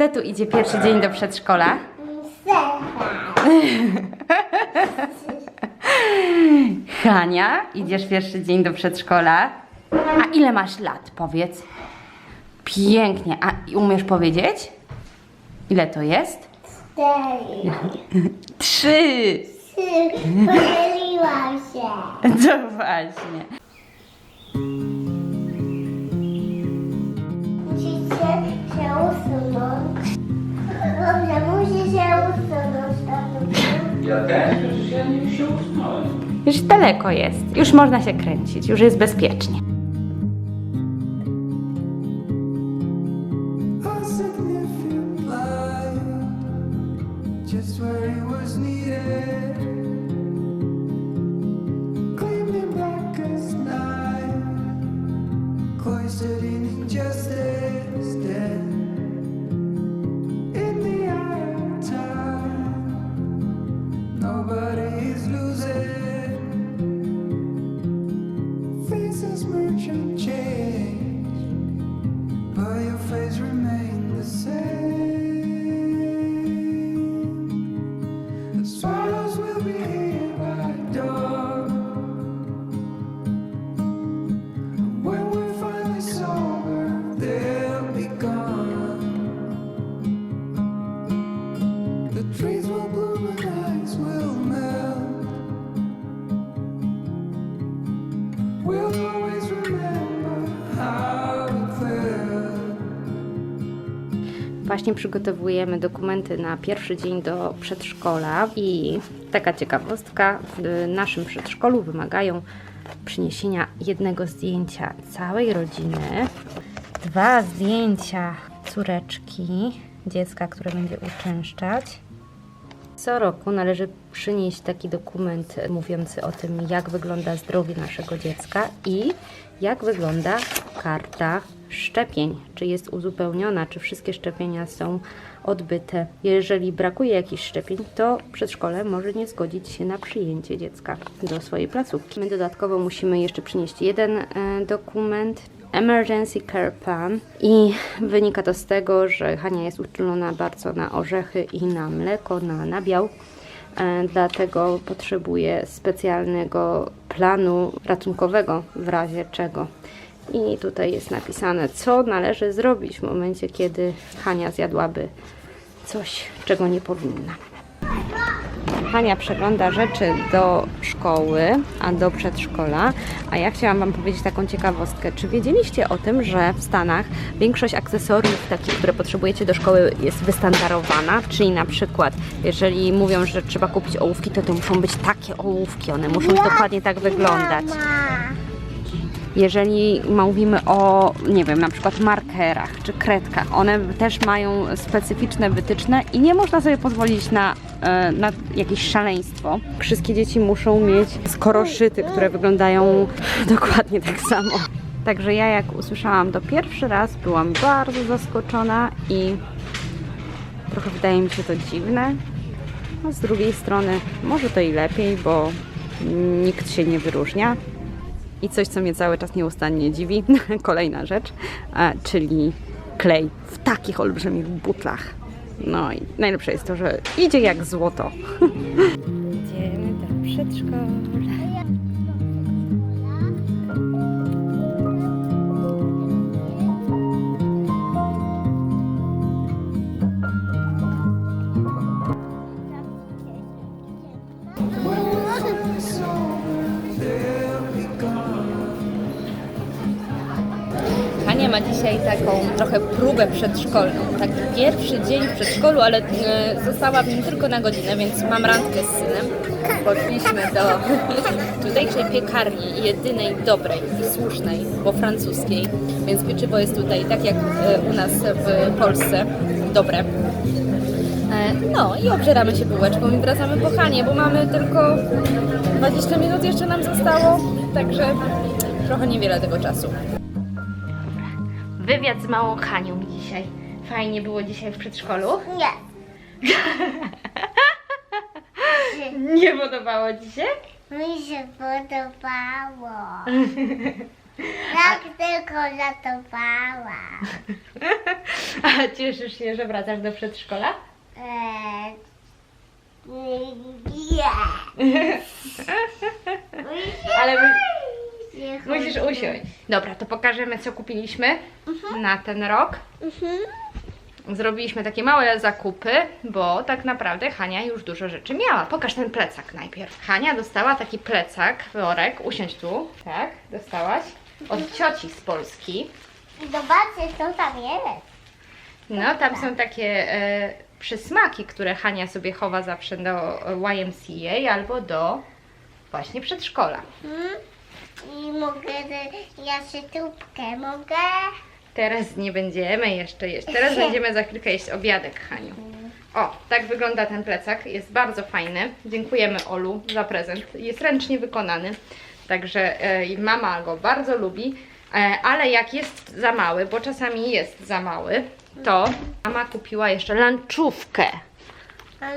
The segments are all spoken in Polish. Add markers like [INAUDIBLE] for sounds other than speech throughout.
Kto tu idzie pierwszy dzień do przedszkola? [LAUGHS] Hania, idziesz pierwszy dzień do przedszkola. A ile masz lat, powiedz? Pięknie. A umiesz powiedzieć? Ile to jest? Cztery. Trzy. Trzy. Pomyliłam się. [LAUGHS] To właśnie. Dobrze, musi się usunąć. tato. Ja też, przecież ja nie się usnąłem. Już daleko jest. Już można się kręcić. Już jest bezpiecznie. A significant life, merchant chain. Właśnie przygotowujemy dokumenty na pierwszy dzień do przedszkola i taka ciekawostka, w naszym przedszkolu wymagają przyniesienia jednego zdjęcia całej rodziny, dwa zdjęcia córeczki, dziecka, które będzie uczęszczać. Co roku należy przynieść taki dokument mówiący o tym, jak wygląda zdrowie naszego dziecka i jak wygląda karta szczepień, czy jest uzupełniona, czy wszystkie szczepienia są odbyte. Jeżeli brakuje jakichś szczepień, to przedszkole może nie zgodzić się na przyjęcie dziecka do swojej placówki. My dodatkowo musimy jeszcze przynieść jeden e, dokument, Emergency Care Plan i wynika to z tego, że Hania jest uczulona bardzo na orzechy i na mleko, na nabiał. E, Dlatego potrzebuje specjalnego planu ratunkowego w razie czego. I tutaj jest napisane, co należy zrobić w momencie, kiedy Hania zjadłaby coś, czego nie powinna. Hania przegląda rzeczy do szkoły, a do przedszkola. A ja chciałam Wam powiedzieć taką ciekawostkę. Czy wiedzieliście o tym, że w Stanach większość akcesoriów takich, które potrzebujecie do szkoły jest wystandarowana? Czyli na przykład, jeżeli mówią, że trzeba kupić ołówki, to to muszą być takie ołówki. One muszą dokładnie tak wyglądać. Jeżeli mówimy o, nie wiem, na przykład markerach czy kredkach, one też mają specyficzne wytyczne i nie można sobie pozwolić na, e, na jakieś szaleństwo. Wszystkie dzieci muszą mieć skoroszyty, które wyglądają [LAUGHS] dokładnie tak samo. Także ja jak usłyszałam to pierwszy raz, byłam bardzo zaskoczona i trochę wydaje mi się to dziwne. A z drugiej strony może to i lepiej, bo nikt się nie wyróżnia. I coś, co mnie cały czas nieustannie dziwi, [LAUGHS] kolejna rzecz, czyli klej w takich olbrzymich butlach. No i najlepsze jest to, że idzie jak złoto. [LAUGHS] Idziemy do przedszkola. Taką trochę próbę przedszkolną. Taki pierwszy dzień w przedszkolu, ale e, została w nim tylko na godzinę, więc mam randkę z synem. Poszliśmy do [LAUGHS] tutejszej piekarni, jedynej dobrej i słusznej, bo francuskiej. Więc pieczywo jest tutaj tak jak e, u nas w Polsce, dobre. E, No i obżeramy się bułeczką i wracamy po Hanie, bo mamy tylko 20 minut jeszcze nam zostało, także trochę niewiele tego czasu. Wywiad z małą Hanią dzisiaj. Fajnie było dzisiaj w przedszkolu. Nie. [LAUGHS] Nie podobało Ci się? Mi się podobało. [LAUGHS] Jak tylko zatowała. [LAUGHS] A cieszysz się, że wracasz do przedszkola? Eee, nie. Ale Nie musisz chodzi. usiąść. Dobra, to pokażemy, co kupiliśmy na ten rok. Mhm. Zrobiliśmy takie małe zakupy, bo tak naprawdę Hania już dużo rzeczy miała. Pokaż ten plecak najpierw. Hania dostała taki plecak, worek, usiądź tu. Tak, dostałaś. Od cioci z Polski. Zobaczcie, co tam jest. No, tam są takie e, przysmaki, które Hania sobie chowa zawsze do YMCA albo do właśnie przedszkola. Hmm? I mogę, się tubkę mogę. Teraz nie będziemy jeszcze jeść. Teraz [LAUGHS] będziemy za chwilkę jeść obiadek, Haniu. O, tak wygląda ten plecak. Jest bardzo fajny. Dziękujemy Olu za prezent. Jest ręcznie wykonany. Także e, mama go bardzo lubi. E, ale jak jest za mały, bo czasami jest za mały, to mama kupiła jeszcze lanczówkę.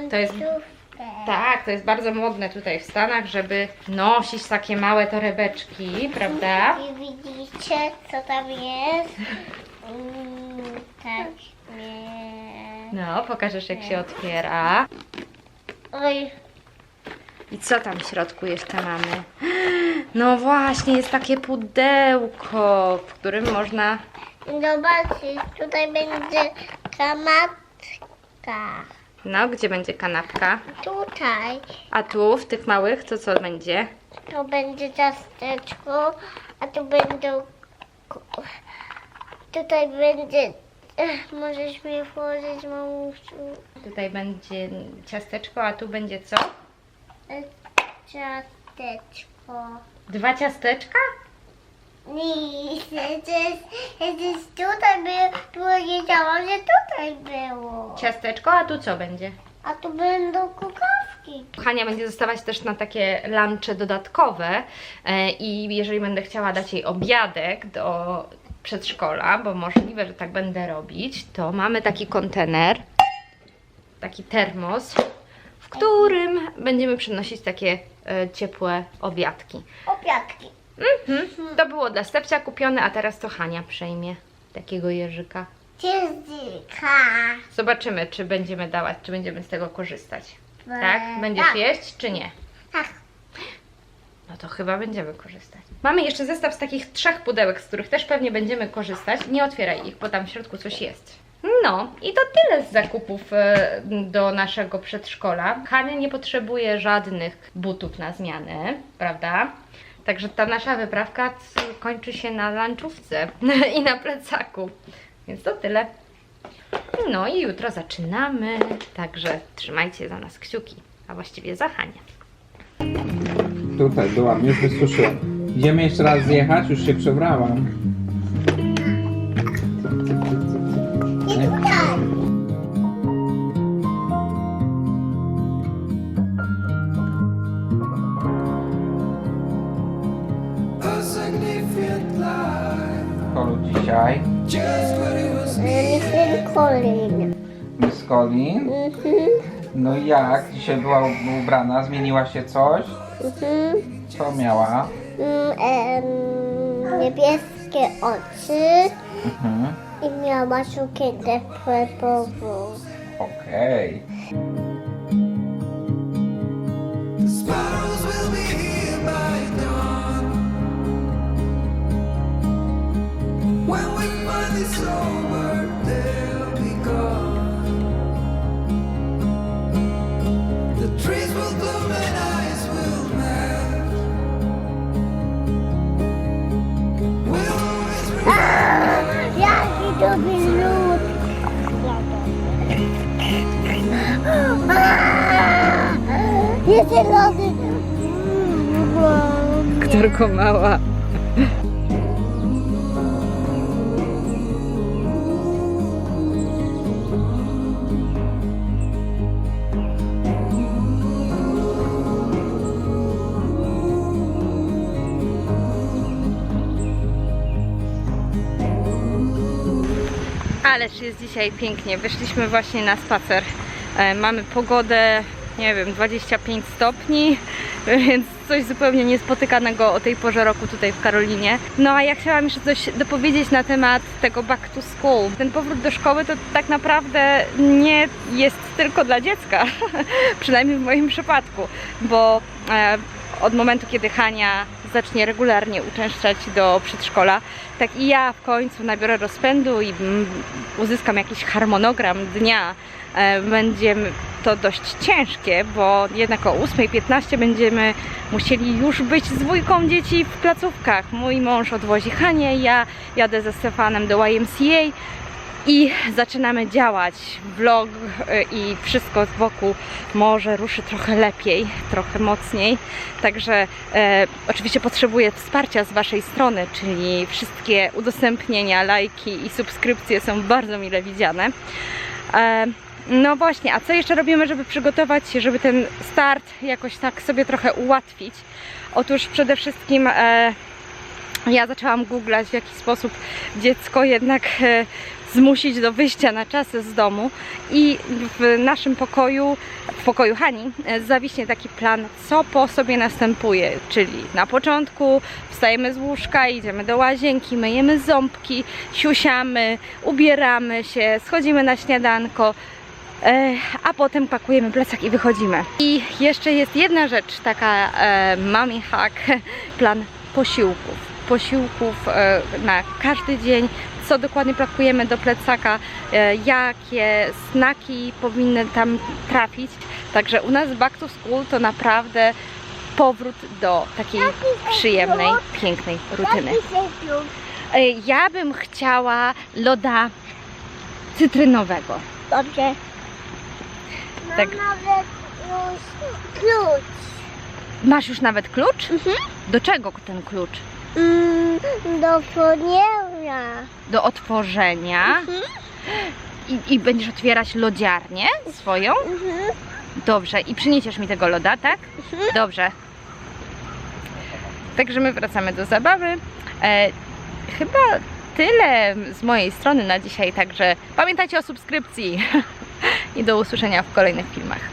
To jest-. Tak, to jest bardzo modne tutaj w Stanach, żeby nosić takie małe torebeczki, prawda? I widzicie, co tam jest? Mm, tak, nie. No, pokażesz jak się otwiera. Oj, I co tam w środku jeszcze mamy? No właśnie, jest takie pudełko, w którym można... zobaczcie, tutaj będzie kamatka. No, gdzie będzie kanapka? Tutaj A tu, w tych małych, to co będzie? to będzie ciasteczko, a tu będą... Tutaj będzie... Ech, możesz mi włożyć, mamusiu, Tutaj będzie ciasteczko, a tu będzie co? e, ciasteczko. Dwa ciasteczka? Nie, to jest tutaj by, powiedziałam, że tutaj było. Ciasteczko, a tu co będzie? A tu będą kukawki. Hania będzie dostawać też na takie lunche dodatkowe e, i jeżeli będę chciała dać jej obiadek do przedszkola, bo możliwe, że tak będę robić, to mamy taki kontener, taki termos, w którym będziemy przynosić takie e, ciepłe obiadki. Opiatki. Mhm. To było dla Stepcia kupione, a teraz to Hania przejmie takiego jeżyka. Ciezdyka. Zobaczymy, czy będziemy dawać, czy będziemy z tego korzystać. Tak? Będziesz tak. jeść, czy nie? Tak. No to chyba będziemy korzystać. Mamy jeszcze zestaw z takich trzech pudełek, z których też pewnie będziemy korzystać. Nie otwieraj ich, bo tam w środku coś jest. No i to tyle z zakupów e, do naszego przedszkola. Hania nie potrzebuje żadnych butów na zmianę, prawda? Także ta nasza wyprawka kończy się na lanczówce [LAUGHS] i na plecaku. Więc to tyle. No i jutro zaczynamy, także trzymajcie za nas kciuki, a właściwie za Hanię. Tutaj byłam, już wysuszyłam. Idziemy jeszcze raz zjechać, już się przebrałam. Colin. Miss Colin. Mhm. No i jak? Dzisiaj była ubrana, zmieniła się coś? Mhm. Co miała? Mm, em, niebieskie oczy Mhm. i miała sukienkę purpową. Okej. The spirals Lody! Aktorko mała. Ależ jest dzisiaj pięknie. Wyszliśmy właśnie na spacer. E, mamy pogodę, nie wiem, 25 stopni, [LAUGHS] więc coś zupełnie niespotykanego o tej porze roku tutaj w Karolinie. No a ja chciałam jeszcze coś dopowiedzieć na temat tego back to school. Ten powrót do szkoły to tak naprawdę nie jest tylko dla dziecka, [LAUGHS] przynajmniej w moim przypadku, bo e, od momentu, kiedy Hania zacznie regularnie uczęszczać do przedszkola, tak i ja w końcu nabiorę rozpędu i mm, uzyskam jakiś harmonogram dnia. E, Będzie to dość ciężkie, bo jednak o 8.15 będziemy musieli już być z dwójką dzieci w placówkach. Mój mąż odwozi Hanię, ja jadę ze Stefanem do YMCA i zaczynamy działać. Vlog y, i wszystko wokół może ruszy trochę lepiej, trochę mocniej. Także e, oczywiście potrzebuję wsparcia z Waszej strony, czyli wszystkie udostępnienia, lajki i subskrypcje są bardzo mile widziane. E, no właśnie, a co jeszcze robimy, żeby przygotować żeby ten start jakoś tak sobie trochę ułatwić? Otóż przede wszystkim e, ja zaczęłam googlać, w jaki sposób dziecko jednak e, zmusić do wyjścia na czas z domu i w naszym pokoju, w pokoju Hani e, zawiśnie taki plan, co po sobie następuje, czyli na początku wstajemy z łóżka, idziemy do łazienki, myjemy ząbki, siusiamy, ubieramy się, schodzimy na śniadanko, a potem pakujemy plecak i wychodzimy. I jeszcze jest jedna rzecz, taka e, hack, [LAUGHS] plan posiłków. Posiłków e, na każdy dzień, co dokładnie pakujemy do plecaka, e, jakie snaki powinny tam trafić. Także u nas back to school to naprawdę powrót do takiej przyjemnej, pięknej rutyny. E, Ja bym chciała loda cytrynowego. Dobrze. Mam Tak. nawet już klucz. Masz już nawet klucz? Mhm. Do czego ten klucz? Mm, do foniera. Do otworzenia. I, I będziesz otwierać lodziarnię swoją? Mhm. Dobrze. I przyniesiesz mi tego loda, tak? Dobrze. Także my wracamy do zabawy. E, chyba tyle z mojej strony na dzisiaj, także pamiętajcie o subskrypcji [LAUGHS] i do usłyszenia w kolejnych filmach.